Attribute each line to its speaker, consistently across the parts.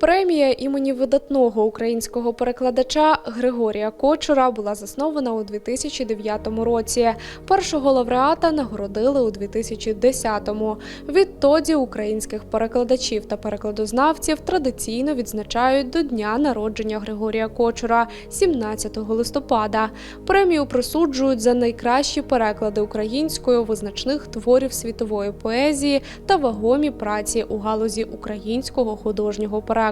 Speaker 1: Премія імені видатного українського перекладача Григорія Кочура була заснована у 2009 році. Першого лауреата нагородили у 2010-му. Відтоді українських перекладачів та перекладознавців традиційно відзначають до дня народження Григорія Кочура 17 листопада. Премію присуджують за найкращі переклади українською визначних творів світової поезії та вагомі праці у галузі українського художнього перекладу.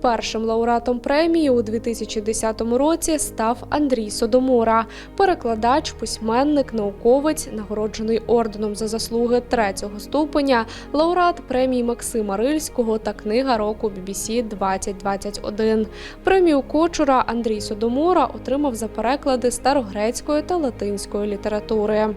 Speaker 1: Першим лауреатом премії у 2010 році став Андрій Содомора, перекладач, письменник, науковець, нагороджений орденом за заслуги третього ступеня, лауреат премії Максима Рильського та книга року BBC 2021. Премію Кочура Андрій Содомора отримав за переклади старогрецької та латинської літератури.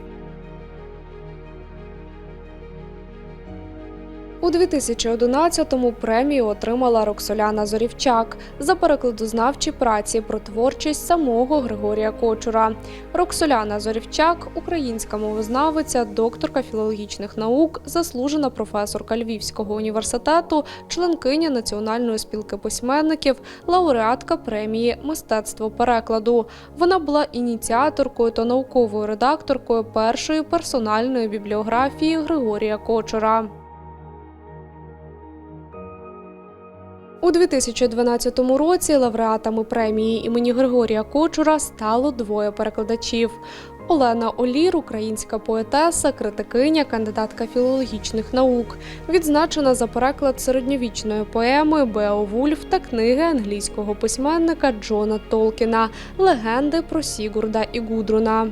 Speaker 1: У 2011-му премію отримала Роксоляна Зорівчак за перекладознавчі праці про творчість самого Григорія Кочура. Роксоляна Зорівчак, українська мовознавиця, докторка філологічних наук, заслужена професорка Львівського університету, членкиня Національної спілки письменників, лауреатка премії Мистецтво перекладу. Вона була ініціаторкою та науковою редакторкою першої персональної бібліографії Григорія Кочура. У 2012 році лауреатами премії імені Григорія Кочура стало двоє перекладачів. Олена Олір, українська поетеса, критикиня, кандидатка філологічних наук, відзначена за переклад середньовічної поеми Беовульф та книги англійського письменника Джона Толкіна Легенди про Сігурда і Гудруна.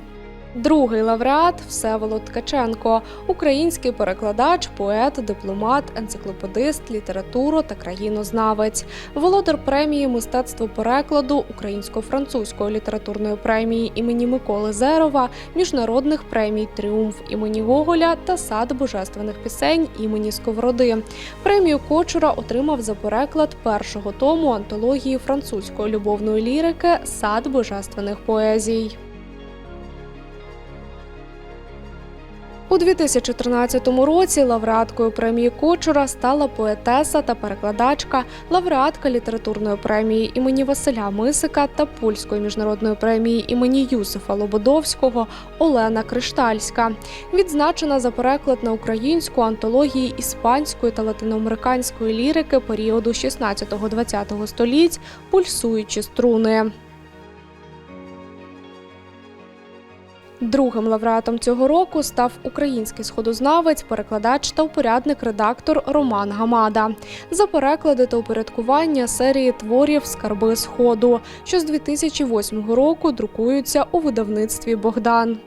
Speaker 1: Другий лауреат Всеволод Ткаченко, український перекладач, поет, дипломат, енциклопедист, літературо та країнознавець, володар премії мистецтво перекладу українсько-французької літературної премії імені Миколи Зерова, міжнародних премій Тріумф імені Гоголя та сад божественних пісень імені Сковороди. Премію Кочура отримав за переклад першого тому антології французької любовної лірики Сад божественних поезій. У 2013 році лауреаткою премії Кочура стала поетеса та перекладачка, лауреатка літературної премії імені Василя Мисика та польської міжнародної премії імені Юсифа Лободовського Олена Криштальська. Відзначена за переклад на українську антології іспанської та латиноамериканської лірики періоду 16-20 століть Пульсуючі струни. Другим лауреатом цього року став український сходознавець, перекладач та упорядник редактор Роман Гамада за переклади та упорядкування серії творів Скарби Сходу, що з 2008 року друкуються у видавництві Богдан.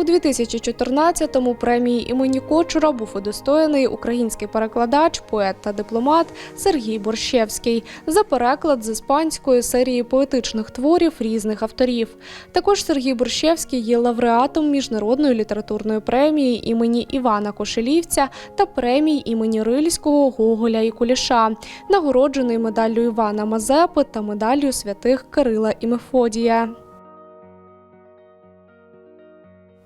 Speaker 1: У 2014-му премії імені Кочура був удостоєний український перекладач, поет та дипломат Сергій Борщевський за переклад з іспанської серії поетичних творів різних авторів. Також Сергій Борщевський є лауреатом міжнародної літературної премії імені Івана Кошелівця та премій імені Рильського, Гоголя і Куліша, нагороджений медаллю Івана Мазепи та медаллю святих Кирила і Мефодія.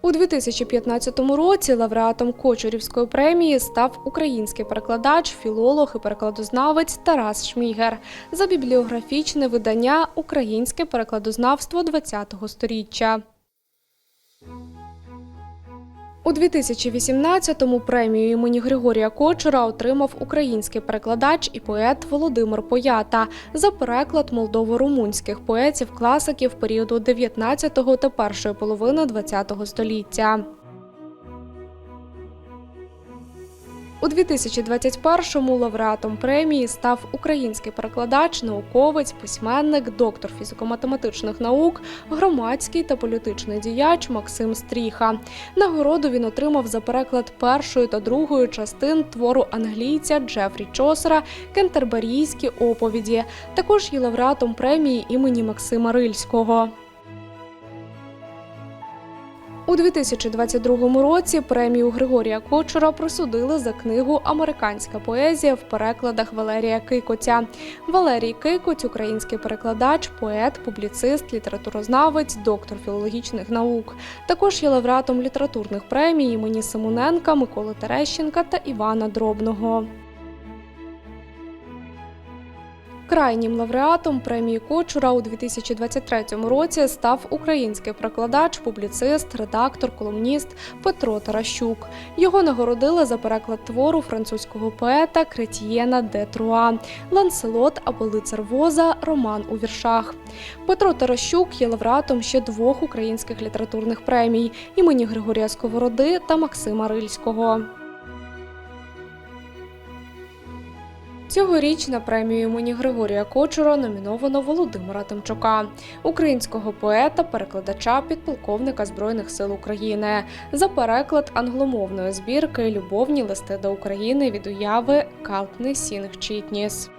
Speaker 1: У 2015 році лауреатом Кочурівської премії став український перекладач, філолог і перекладознавець Тарас Шмігер за бібліографічне видання Українське перекладознавство ХХ століття. У 2018-му премію імені Григорія Кочура отримав український перекладач і поет Володимир Поята за переклад молдово-румунських поетів-класиків періоду 19-го та першої половини ХХ століття. У 2021-му лауреатом премії став український перекладач, науковець, письменник, доктор фізико-математичних наук, громадський та політичний діяч Максим Стріха. Нагороду він отримав за переклад першої та другої частин твору англійця Джефрі Чосера Кентерберійські оповіді. Також є лауреатом премії імені Максима Рильського. У 2022 році премію Григорія Кочура присудили за книгу Американська поезія в перекладах Валерія Кикоця. Валерій Кикоць український перекладач, поет, публіцист, літературознавець, доктор філологічних наук. Також є лауреатом літературних премій імені Симоненка, Миколи Терещенка та Івана Дробного. Крайнім лауреатом премії Кочура у 2023 році став український перекладач, публіцист, редактор, колумніст Петро Таращук. Його нагородили за переклад твору французького поета Кретієна де Труа, Ланселот або Лицар Воза, Роман у віршах. Петро Таращук є лауреатом ще двох українських літературних премій імені Григорія Сковороди та Максима Рильського. Цьогоріч на премію імені Григорія Кочура номіновано Володимира Тимчука, українського поета, перекладача, підполковника Збройних сил України за переклад англомовної збірки Любовні листи до України від уяви Калтни Сінг Чітніс.